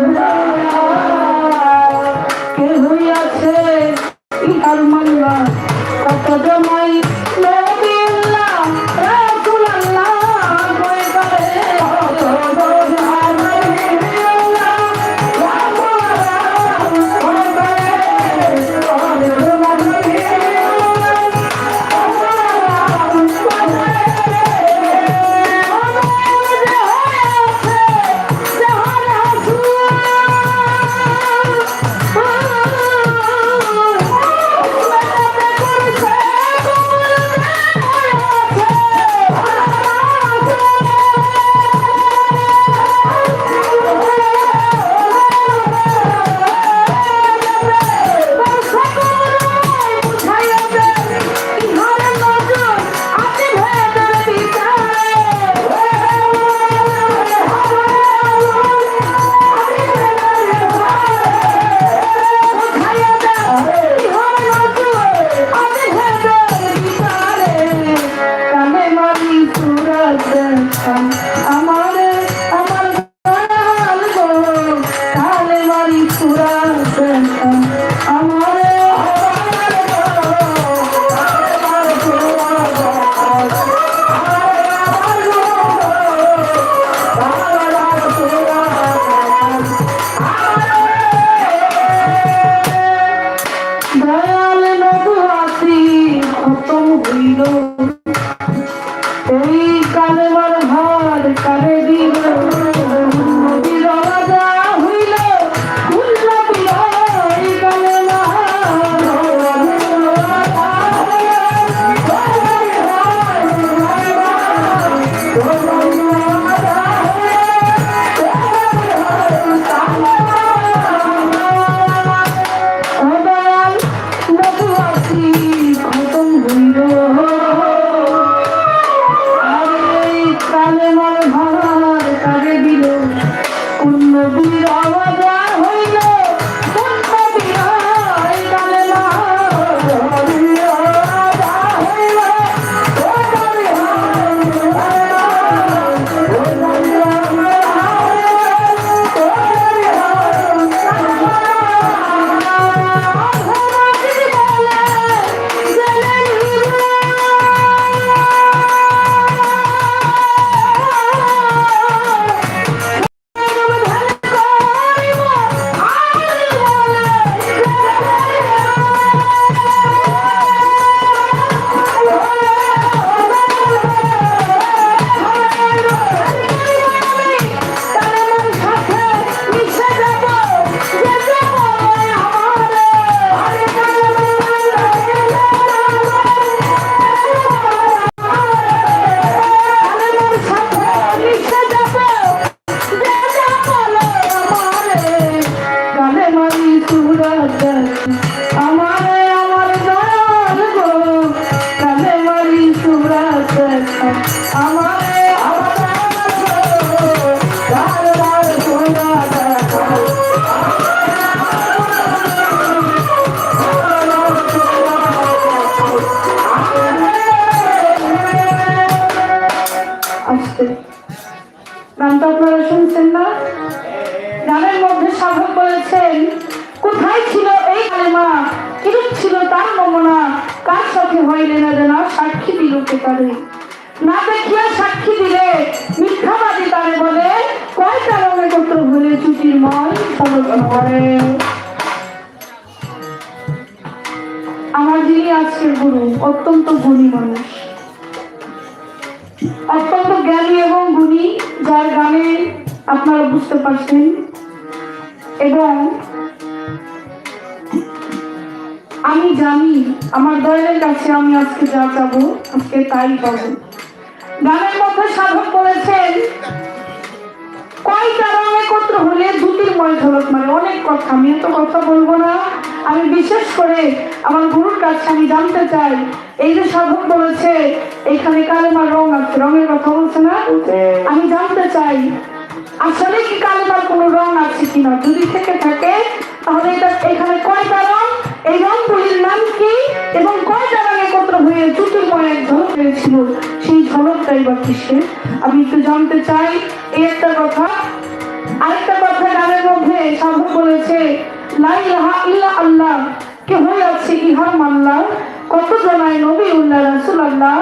Thank you. হইলে না জানা সাক্ষী দিল কে তারে না দেখিয়া সাক্ষী দিলে মিথ্যাবাদী তারে বলে, কয় কারণে কত ভুলে চুটির ময় সমালোচনা করে? আমার যিনি আজকের গুরু, অত্যন্ত গুণী মানুষ। অত্যন্ত জ্ঞানী এবং গুণী, যার গানে আপনারা বুঝতে পারছেন। এবং আমি জানি আমার দয়ালের কাছে আমি আজকে যা চাবো আজকে তাই পাবো গানের মধ্যে সাধক বলেছেন কয়টা রং একত্র হলে দুটির ময় ঝলক মানে অনেক কথা আমি এত কথা বলব না। আমি বিশেষ করে আমার গুরুর কাছে আমি জানতে চাই এই যে সাধক বলেছে এইখানে কালেমার রং আছে? রঙের কথা বলছে না? আমি জানতে চাই আসলে কি কালেমার কোনো রং আছে কিনা? যদি থেকে থাকে তাহলে এটা এখানে কয়টা রং? এই রংগুলির নাম কি? এবং কয়টা রং একত্র হয়ে জ্যোতির্ময় এক ঝলক হয়েছিল? সেই ঝলকটাই বা কিসের আমি একটু জানতে চাই, এই একটা কথা। আরেকটা কথা গানের মধ্যে সাধু বলেছে লা ইলাহা ইল্লা আল্লাহ। কে হয়ে আছে ইহার মাল্লা কত জানায় নবী উল্লাহ রাসূল আল্লাহ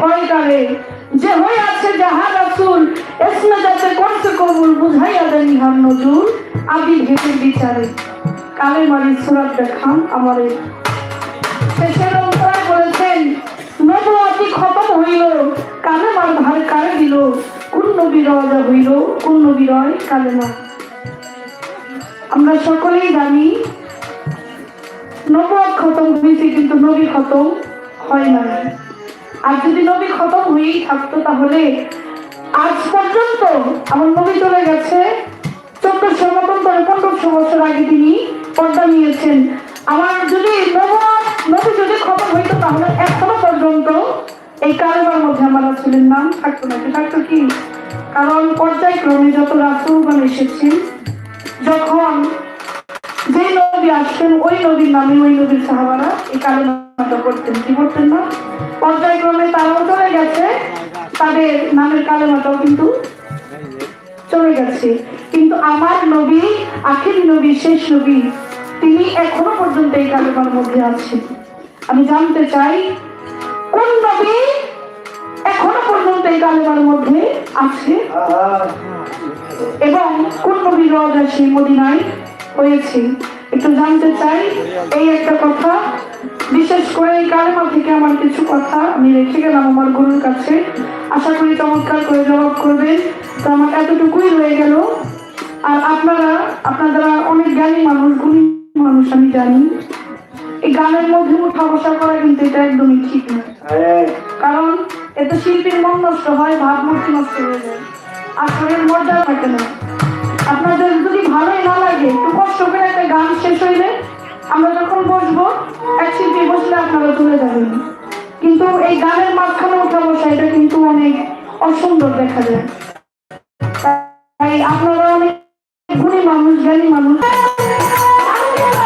কয়টারে যে হয়ে আছে যাহা রাসূল, এসমে যাতে করছে কবুল বুঝাইয়া দেন ইহার নজুর। ভেবে বিচারে। কালে মারি সুরাত অন্তরায় বলেছেন খতম আমরা সকলেই জানি, নবুয়াত খতম হয়েছে কিন্তু নবী খতম হয় না আর যদি নবী খতম হয়েই থাকতো তাহলে আজ পর্যন্ত আমার নবী চলে গেছে, চোদ্দশো মতন করে পনেরোশো বছর আগে তিনি পর্দা নিয়েছেন। আমার যদি নবী যদি খতম হইতো তাহলে এখনও পর্যন্ত এই কারবার মধ্যে আমার রাসুলের নাম থাকতো না। থাকতো কি? কারণ পর্যায়ক্রমে যত রাসুলগণ এসেছেন, যখন যে নবী আসতেন ওই নবীর নামে ওই নবীর সাহাবারা এই কালেমাটা করতেন। কি করতেন না? পর্যায়ক্রমে তারাও চলে গেছে। তাদের নামের কালেমাটাও কিন্তু চলে গেছে। কিন্তু আমার নবী, আখির নবী, শেষ নবী তিনি এখনও পর্যন্ত এই কালেমার মধ্যে আছেন। আমি জানতে চাই, কোন নবী এখনও পর্যন্ত এই কালেমার মধ্যে আছে? এবং কোন নবীর রজা সেই মদিনায়? হয়েছে। একটু জানতে চাই, এই একটা কথা। বিশেষ করে এই কালেমা থেকে আমার কিছু কথা আমি রেখে গেলাম আমার গুরুর কাছে। আশা করি চমৎকার করে জবাব করবেন। তো আমার এতটুকুই রয়ে গেল। আর আপনারা আপনারা অনেক জ্ঞানী মানুষ, গুণী মানুষ আমি জানি। এই গানের মধ্যে উঠা বসা করা কিন্তু এটা একদমই ঠিক না। কারণ এতে শিল্পীর মন নষ্ট হয় ভাবমূর্তি নষ্ট হয়ে যায়। আর আসরের মর্যাদা থাকে না। আপনাদের যদি ভালোই না লাগে একটু কষ্ট করে একটা গান শেষ হইলে আমরা যখন বসবো এক শিল্পী বসলে আপনারা তুলে যাবেন। কিন্তু এই গানের মাঝখানে ওঠা বসা এটা কিন্তু অনেক অসুন্দর দেখা যায়। তাই আপনারা অনেক গুণী মানুষ জ্ঞানী মানুষ। কালামাটি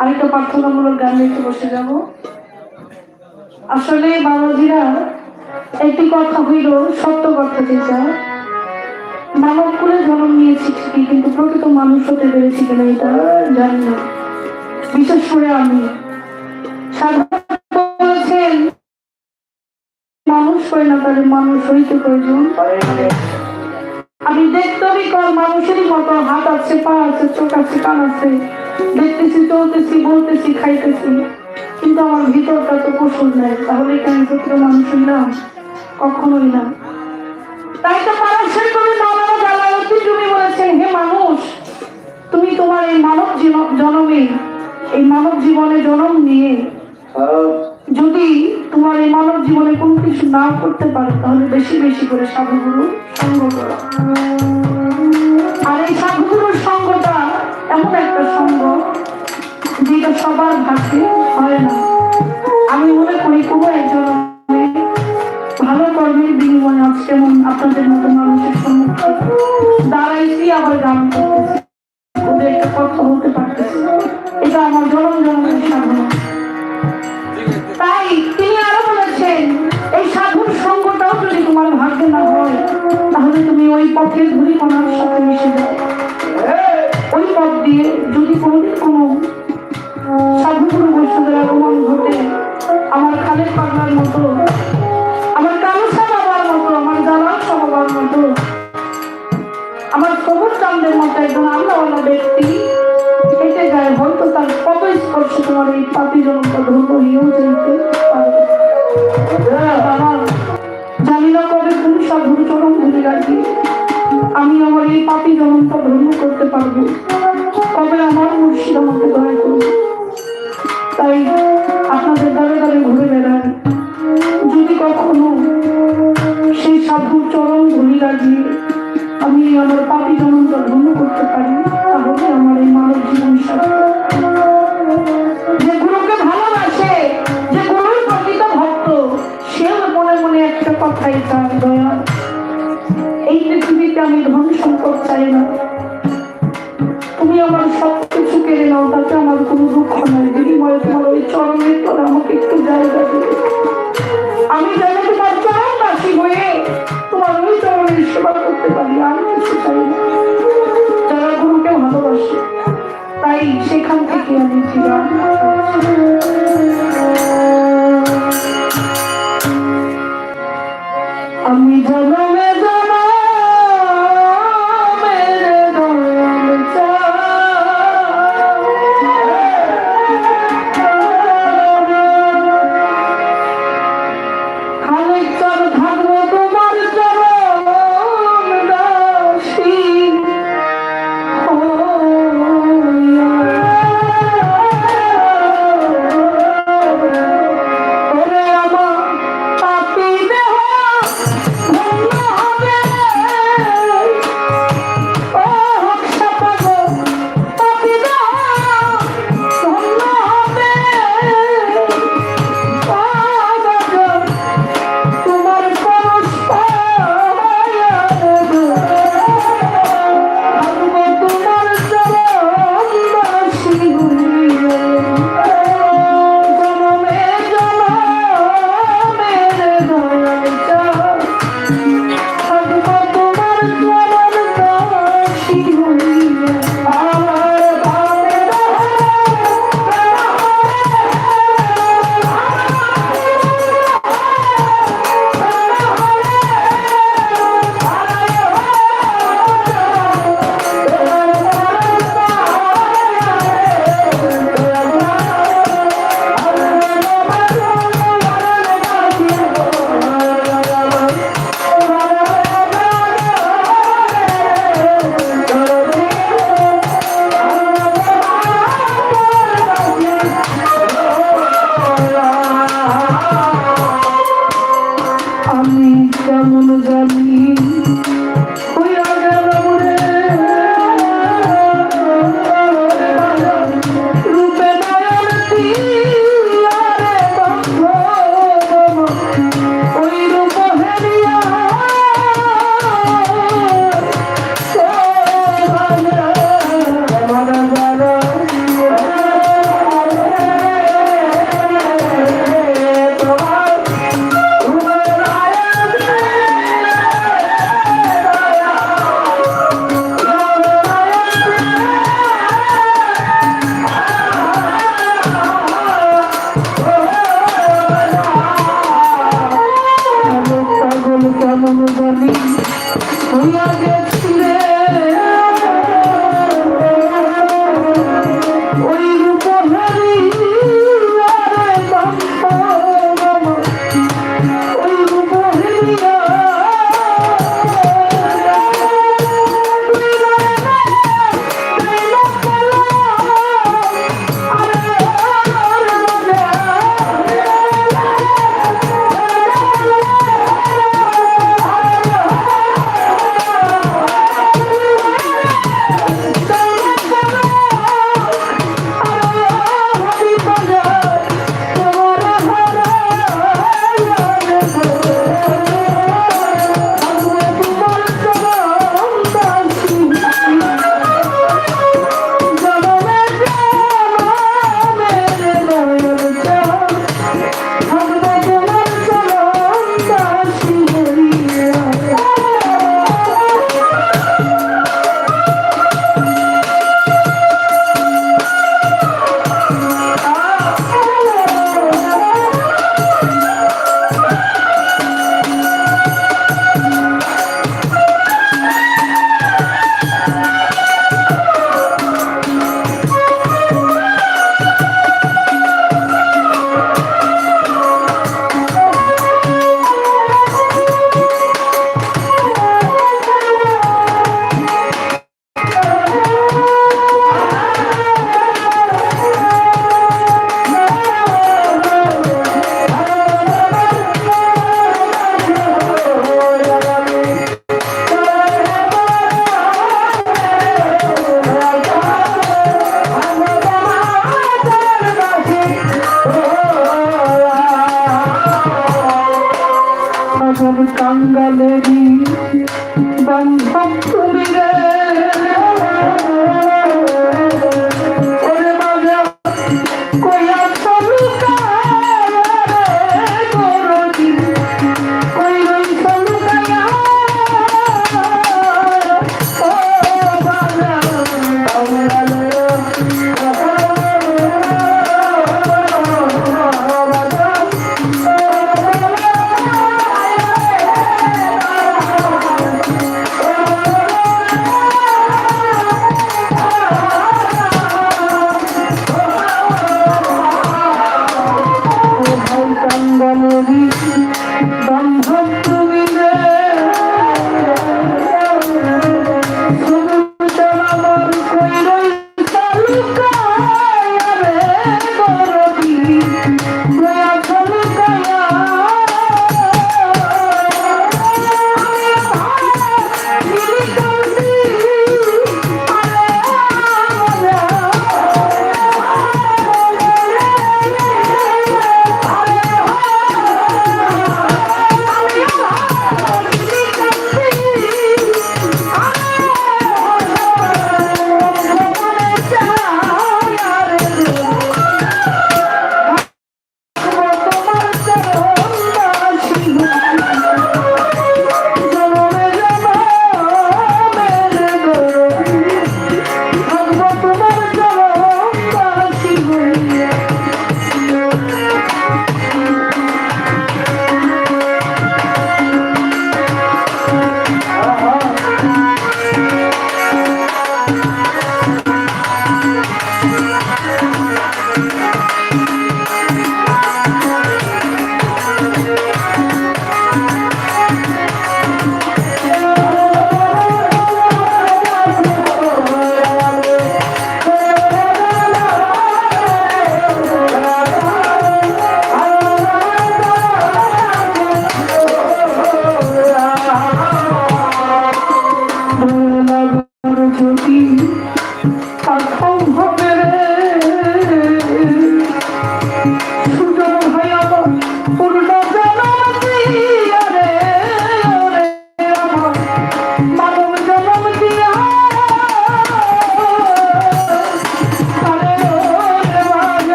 আরেকটা প্রার্থনামূলক গান লিখতে বসে যাব। আসলে বাবাজিরা একটি কথা হইল, সত্য কথা যেটা। মানব করে জন্ম নিয়েছি ঠিকই, কিন্তু প্রকৃত মানুষ হতে পেরেছি কিনা এটা জানি না। বিশেষ করে আমি। বলেছেন, মানুষ হয় না, তাহলে মানুষ হইতে প্রয়োজন আমি দেখতে বিকল মানুষেরই মতো, হাত আছে, পা আছে, চোখ আছে, কান আছে। দেখতেছি চলতেছি বলতেছি খাইতেছি। কিন্তু আমার ভিতরটা তো কুশল নেই, তাহলে কেন প্রকৃত মানুষ হইলাম কখনোই না। তাই তো মানুষের কবি মানব জালালউদ্দিন রুমি বলেছেন হে মানুষ, তুমি তোমার এই মানব জন্মে, এই মানব জীবনে জনম নিয়ে যদি তোমার এই মানব জীবনে কোনো কিছু না করতে পারো, তাহলে বেশি বেশি করে সাধুগুরু সঙ্গ করো। আর এই সাধুগুরুর সবার ভাগ্যে হয় না। আমি মনে করি কোনো একজন ভালো কর্মের বিনিময়ে আজকে এমন আপনাদের মতো মানুষের সম্মুখে দাঁড়াইছি, আবার গান করতেছি। ওদের একটা এটা আমার জনম তাই তিনি আরও বলেছেন, এই সাধুর সঙ্গটাও যদি তোমার ভাগ্যে না হয়, তাহলে তুমি ওই পথের ধুলি মনার সাথে মিশে যাও। ওই পথ দিয়ে যদি কোনোদিন কোনো সাধুগুরু বৈষ্ণবের ঘটে আমার খালের পাগলার মতো, আমার কালুসা বাবার মতো, আমার জালাল বাবার মতো, আমার সবুজ চান্দের মতো একজন আল্লাহওয়ালা ব্যক্তি, হেঁটে যায়, হয়তো তার কত স্পর্শ তোমার এই পাপি জনতা ধন্য হয়েও যেতে পারে। বাবা, জানি না কবে তুমি সাধুর চরম ধরে রাখি। আমি আমার এই পাপি জনতা ধন্য করতে পারব। কবে আমার মুর্শিদ আমাকে দয়া যদি আমার পাপি জমনটা ভঙ্গ করতে পারি, তাহলে আমার এই মানব জীবন যে গুরুকে ভালোবাসে, যে গুরুর প্রকৃত ভক্ত, সেও মনে মনে একটা কথাই তার দয়া। এই পৃথিবীতে আমি ধন সম্পদ চাই না। তুমি আমার সব কিছু কেড়ে নাও, তাতে আমার কোনো দুঃখ নয় যদি বিনিময়ে তোমার ওই চরণের তোর আমাকে একটু জায়গা Kan itu. আমি কেমন জানি? কেমন জানি হইয়া গেছিলে